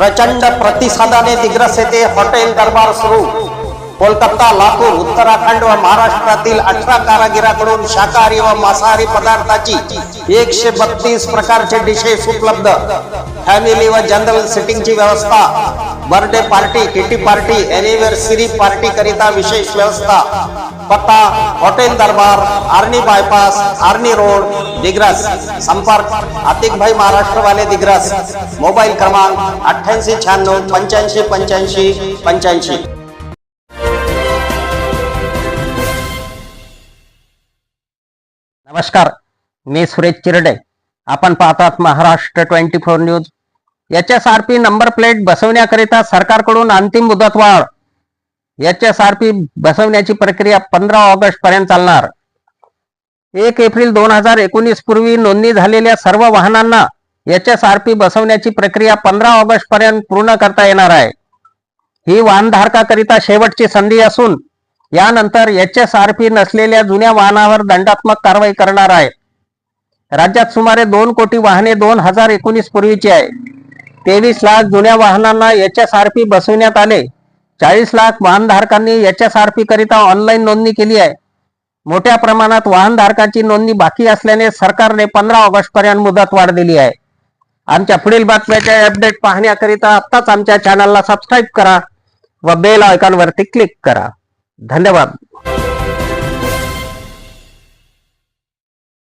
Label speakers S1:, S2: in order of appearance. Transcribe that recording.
S1: प्रचंड प्रतिसादाने दिग्रस येथे हॉटेल दरबार सुरू. कोलकाता लातूर उत्तराखंड व महाराष्ट्रातील अठरा कारागिराकडून शाकाहारी व मांसाहारी पदार्थाची एकशे बत्तीस प्रकारचे डिशेस उपलब्ध. फॅमिली व जनरल सिटिंगची व्यवस्था birthday party kitty party anniversary party करिता विशेष व्यवस्था. पत्ता hotel Darbar Arni bypass Arni road Digras संपर्क आतिक भाई महाराष्ट्रवाले दिग्रस. मोबाईल क्रमांक अठ्ठ्याऐंशी शहाण्णव पंच्याऐंशी पंच्याऐंशी पंच्याऐंशी. नमस्कार मी सुरेश चिरडे. आपण पाहतात Maharashtra twenty four news. H S R P number plate बसवण्याकरिता सरकारकडून अंतिम मुदतवाढ. एच एस आर पी बसवण्याची प्रक्रिया पंधरा ऑगस्ट पर्यंत चालणार. एक एप्रिल दोन हजार एकोणीस पूर्वी नोंदणी झालेल्या सर्व वाहनांना एच एस आर पी बसवण्याची प्रक्रिया पंधरा ऑगस्ट पर्यंत पूर्ण करता येणार आहे. ही वाहनधारकाकरिता शेवटची संधी असून यानंतर एच एस आर पी नसलेल्या जुन्या वाहनावर दंडात्मक कारवाई करणार आहे. राज्यात सुमारे दोन कोटी वाहने दोन हजार एकोणीस पूर्वीची आहे. तेवीस लाख जुन्या वाहनांना एच एस आर पी बसविण्यात आले. चाळीस लाख वाहनधारकांनी एच एस आर पी करिता ऑनलाईन नोंदणी केली आहे. मोठ्या प्रमाणात वाहनधारकांची नोंदणी बाकी असल्याने सरकारने पंधरा ऑगस्ट पर्यंत मुदतवाढ दिली आहे. आमच्या पुढील बातम्याच्या अपडेट पाहण्याकरिता आत्ताच आमच्या चॅनलला सबस्क्राईब करा व बेल आयकॉनवरती क्लिक करा. धन्यवाद.